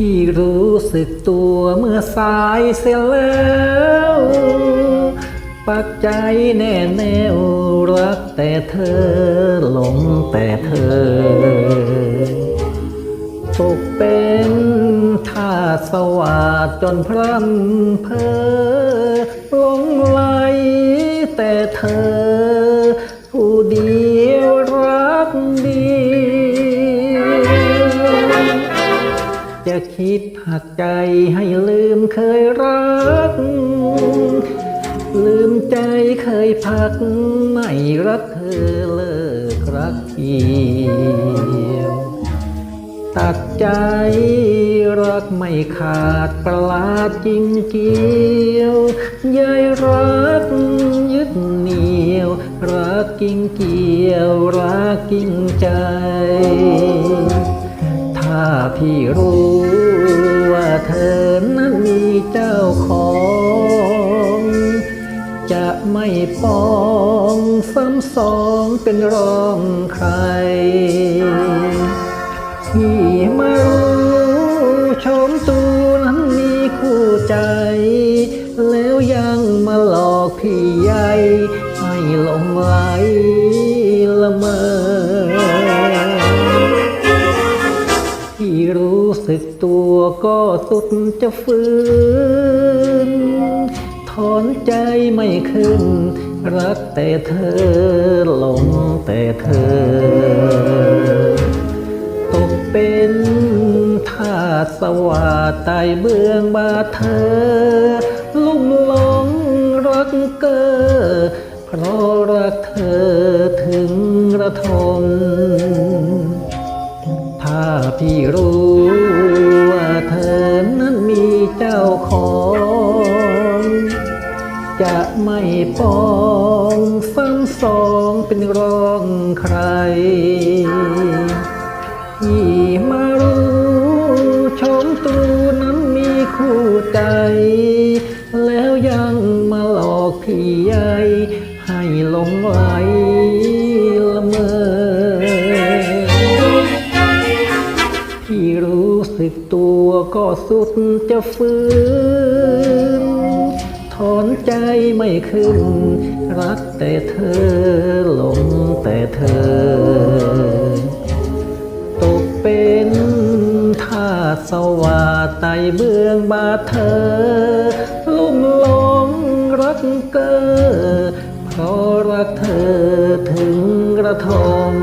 พี่รู้สึกตัวเมื่อสายเสียแล้วปักใจแน่แน่รักแต่เธอหลงแต่เธอ ตกเป็นท่าสวาดจนพร่ำเพอหลงไหลแต่เธอ จะคิดหักใจให้ลืมเคยรัก ลืมใจเคยพัก ไม่รักเธอเลิกรักเดียวตัดใจรักไม่ขาดประหลาดจริงเกี่ยวใยรักยึดเหนียว รักกิ่งเกี่ยว รักกิ่งใจ พี่รู้ว่าเธอนั้นมีเจ้าของ จะไม่ปองซ้ำสองเป็นรองใครที่มารู้ชมตูนั้นมีคู่ใจ สึกตัวก็สุดจะฟื้น ถอนใจไม่ขึ้น รักแต่เธอหลงแต่เธอ ตกเป็นท่าสสวาดไตเบื้องบาเธอ ลุ่มหลงรักเกอเพราะรักเธอถึงระทม ถ้าพี่รู้ว่าเธอนั้นมีเจ้าของ จะไม่ปองซ้ำสองเป็นรองใครที่มารู้ชมตูนั้นมีคู่ใจ แล้วยังมาหลอกพี่ใหญ่ให้หลงไหล ที่รู้สึกตัวก็สุดจะฟื้น ถอนใจไม่ขึ้น รักแต่เธอหลงแต่เธอ ตกเป็นท่าสวาไตเบื้องบาเธอ ลุ่มหลงรักเกอเพราะรักเธอถึงกระทม